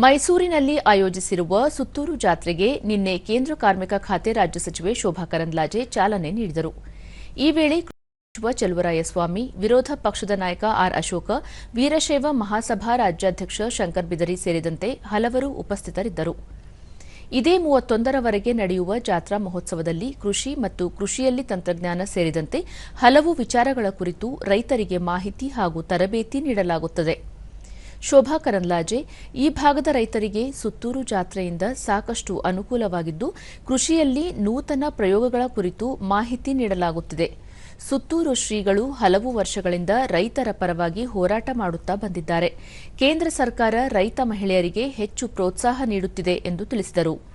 ಮೈಸೂರಿನಲ್ಲಿ ಆಯೋಜಿಸಿರುವ ಸುತ್ತೂರು ಜಾತ್ರೆಗೆ ನಿನ್ನೆ ಕೇಂದ್ರ ಕಾರ್ಮಿಕ ಖಾತೆ ರಾಜ್ಯ ಸಚಿವೆ ಶೋಭಾ ಕರಂದ್ಲಾಜೆ ಚಾಲನೆ ನೀಡಿದರು. ಈ ವೇಳೆ ಸಚಿವ ಚಲುವರಾಯಸ್ವಾಮಿ, ವಿರೋಧ ಪಕ್ಷದ ನಾಯಕ ಆರ್ ಅಶೋಕ, ವೀರಶೈವ ಮಹಾಸಭಾ ರಾಜ್ಯಾಧ್ಯಕ್ಷ ಶಂಕರ್ ಬಿದರಿ ಸೇರಿದಂತೆ ಹಲವರು ಉಪಸ್ಥಿತರಿದ್ದರು. ಇದೇ ಮೂವತ್ತೊಂದರವರೆಗೆ ನಡೆಯುವ ಜಾತ್ರಾ ಮಹೋತ್ಸವದಲ್ಲಿ ಕೃಷಿ ಮತ್ತು ಕೃಷಿಯಲ್ಲಿ ತಂತ್ರಜ್ಞಾನ ಸೇರಿದಂತೆ ಹಲವು ವಿಚಾರಗಳ ಕುರಿತು ರೈತರಿಗೆ ಮಾಹಿತಿ ಹಾಗೂ ತರಬೇತಿ ನೀಡಲಾಗುತ್ತದೆ. ಶೋಭಾ ಕರಂದ್ಲಾಜೆ ಈ ಭಾಗದ ರೈತರಿಗೆ ಸುತ್ತೂರು ಜಾತ್ರೆಯಿಂದ ಸಾಕಷ್ಟು ಅನುಕೂಲವಾಗಿದ್ದು, ಕೃಷಿಯಲ್ಲಿ ನೂತನ ಪ್ರಯೋಗಗಳ ಕುರಿತು ಮಾಹಿತಿ ನೀಡಲಾಗುತ್ತಿದೆ. ಸುತ್ತೂರು ಶ್ರೀಗಳು ಹಲವು ವರ್ಷಗಳಿಂದ ರೈತರ ಪರವಾಗಿ ಹೋರಾಟ ಮಾಡುತ್ತಾ ಬಂದಿದ್ದಾರೆ. ಕೇಂದ್ರ ಸರ್ಕಾರ ರೈತ ಮಹಿಳೆಯರಿಗೆ ಹೆಚ್ಚು ಪ್ರೋತ್ಸಾಹ ನೀಡುತ್ತಿದೆ ಎಂದು ತಿಳಿಸಿದರು.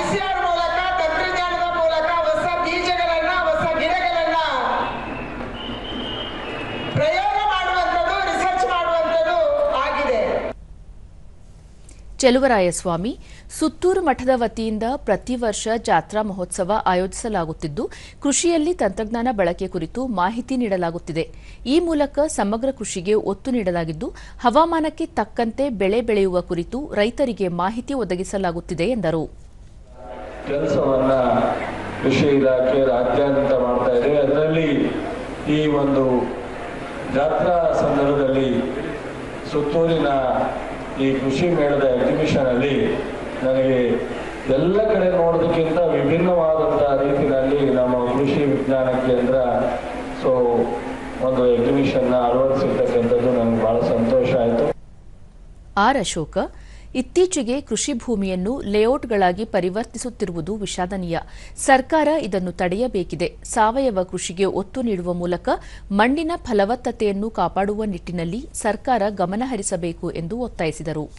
ಐಸಿಆರ್ ಮೂಲಕ, ತಂತ್ರಜ್ಞಾನದ ಮೂಲಕ ಹೊಸ ಬೀಜಗಳನ್ನ, ಹೊಸ ಗಿಡಗಳನ್ನ ಪ್ರಯೋಗ ಮಾಡುವಂಥದ್ದು ರಿಸರ್ಚ್ ಮಾಡುವಂಥದ್ದು ಆಗಿದೆ. ಚೆಲುವರಾಯಸ್ವಾಮಿ, ಸುತ್ತೂರು ಮಠದ ವತಿಯಿಂದ ಪ್ರತಿ ವರ್ಷ ಜಾತ್ರಾ ಮಹೋತ್ಸವ ಆಯೋಜಿಸಲಾಗುತ್ತಿದ್ದು, ಕೃಷಿಯಲ್ಲಿ ತಂತ್ರಜ್ಞಾನ ಬಳಕೆ ಕುರಿತು ಮಾಹಿತಿ ನೀಡಲಾಗುತ್ತಿದೆ. ಈ ಮೂಲಕ ಸಮಗ್ರ ಕೃಷಿಗೆ ಒತ್ತು ನೀಡಲಾಗಿದ್ದು, ಹವಾಮಾನಕ್ಕೆ ತಕ್ಕಂತೆ ಬೆಳೆ ಬೆಳೆಯುವ ಕುರಿತು ರೈತರಿಗೆ ಮಾಹಿತಿ ಒದಗಿಸಲಾಗುತ್ತಿದೆ ಎಂದರು. ಕೆಲಸವನ್ನ ಕೃಷಿ ಇಲಾಖೆ ರಾಜ್ಯಾದ್ಯಂತ ಮಾಡ್ತಾ ಇದೆ. ಅದರಲ್ಲಿ ಈ ಒಂದು ಜಾತ್ರಾ ಸಂದರ್ಭದಲ್ಲಿ ಸುತ್ತೂರಿನ ಈ ಕೃಷಿ ಮೇಳದ ಎಕ್ಸಿಬಿಷನ್ ಅಲ್ಲಿ ನನಗೆ ಎಲ್ಲ ಕಡೆ ನೋಡೋದಕ್ಕಿಂತ ವಿಭಿನ್ನವಾದಂತಹ ರೀತಿಯಲ್ಲಿ ನಮ್ಮ ಕೃಷಿ ವಿಜ್ಞಾನ ಕೇಂದ್ರ ಸೊ ಒಂದು ಎಕ್ಸಿಬಿಷನ್ ಅಳವಡಿಸಿರ್ತಕ್ಕಂಥದ್ದು ನನಗೆ ಬಹಳ ಸಂತೋಷ ಆಯಿತು. ಆರ್ ಅಶೋಕ ಇತ್ತೀಚೆಗೆ ಕೃಷಿ ಭೂಮಿಯನ್ನು ಲೇಔಟ್ಗಳಾಗಿ ಪರಿವರ್ತಿಸುತ್ತಿರುವುದು ವಿಷಾದನೀಯ. ಸರ್ಕಾರ ಇದನ್ನು ತಡೆಯಬೇಕಿದೆ. ಸಾವಯವ ಕೃಷಿಗೆ ಒತ್ತು ನೀಡುವ ಮೂಲಕ ಮಣ್ಣಿನ ಫಲವತ್ತತೆಯನ್ನು ಕಾಪಾಡುವ ನಿಟ್ಟಿನಲ್ಲಿ ಸರ್ಕಾರ ಗಮನಹರಿಸಬೇಕು ಎಂದು ಒತ್ತಾಯಿಸಿದರು.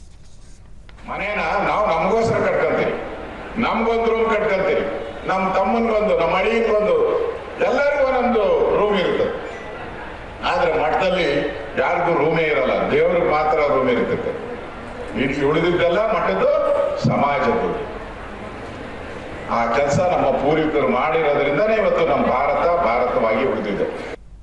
ಆದ್ರೆ ಮಠದಲ್ಲಿ ಯಾರಿಗೂ ರೂಮೇ ಇರಲ್ಲ. ದೇವ್ರಿಗೆ ಮಾತ್ರ ರೂಮ್ ಇರ್ತದೆ ಇನ್ನು ಉಳಿದಿದ್ದೆಲ್ಲ ಮಠದ್ದು ಸಮಾಜದ್ದು. ಆ ಕೆಲಸ ನಮ್ಮ ಪೂರ್ವಿಕರು ಮಾಡಿರೋದ್ರಿಂದನೇ ಇವತ್ತು ನಮ್ಮ ಭಾರತ ಭಾರತವಾಗಿ ಉಳಿದಿದೆ.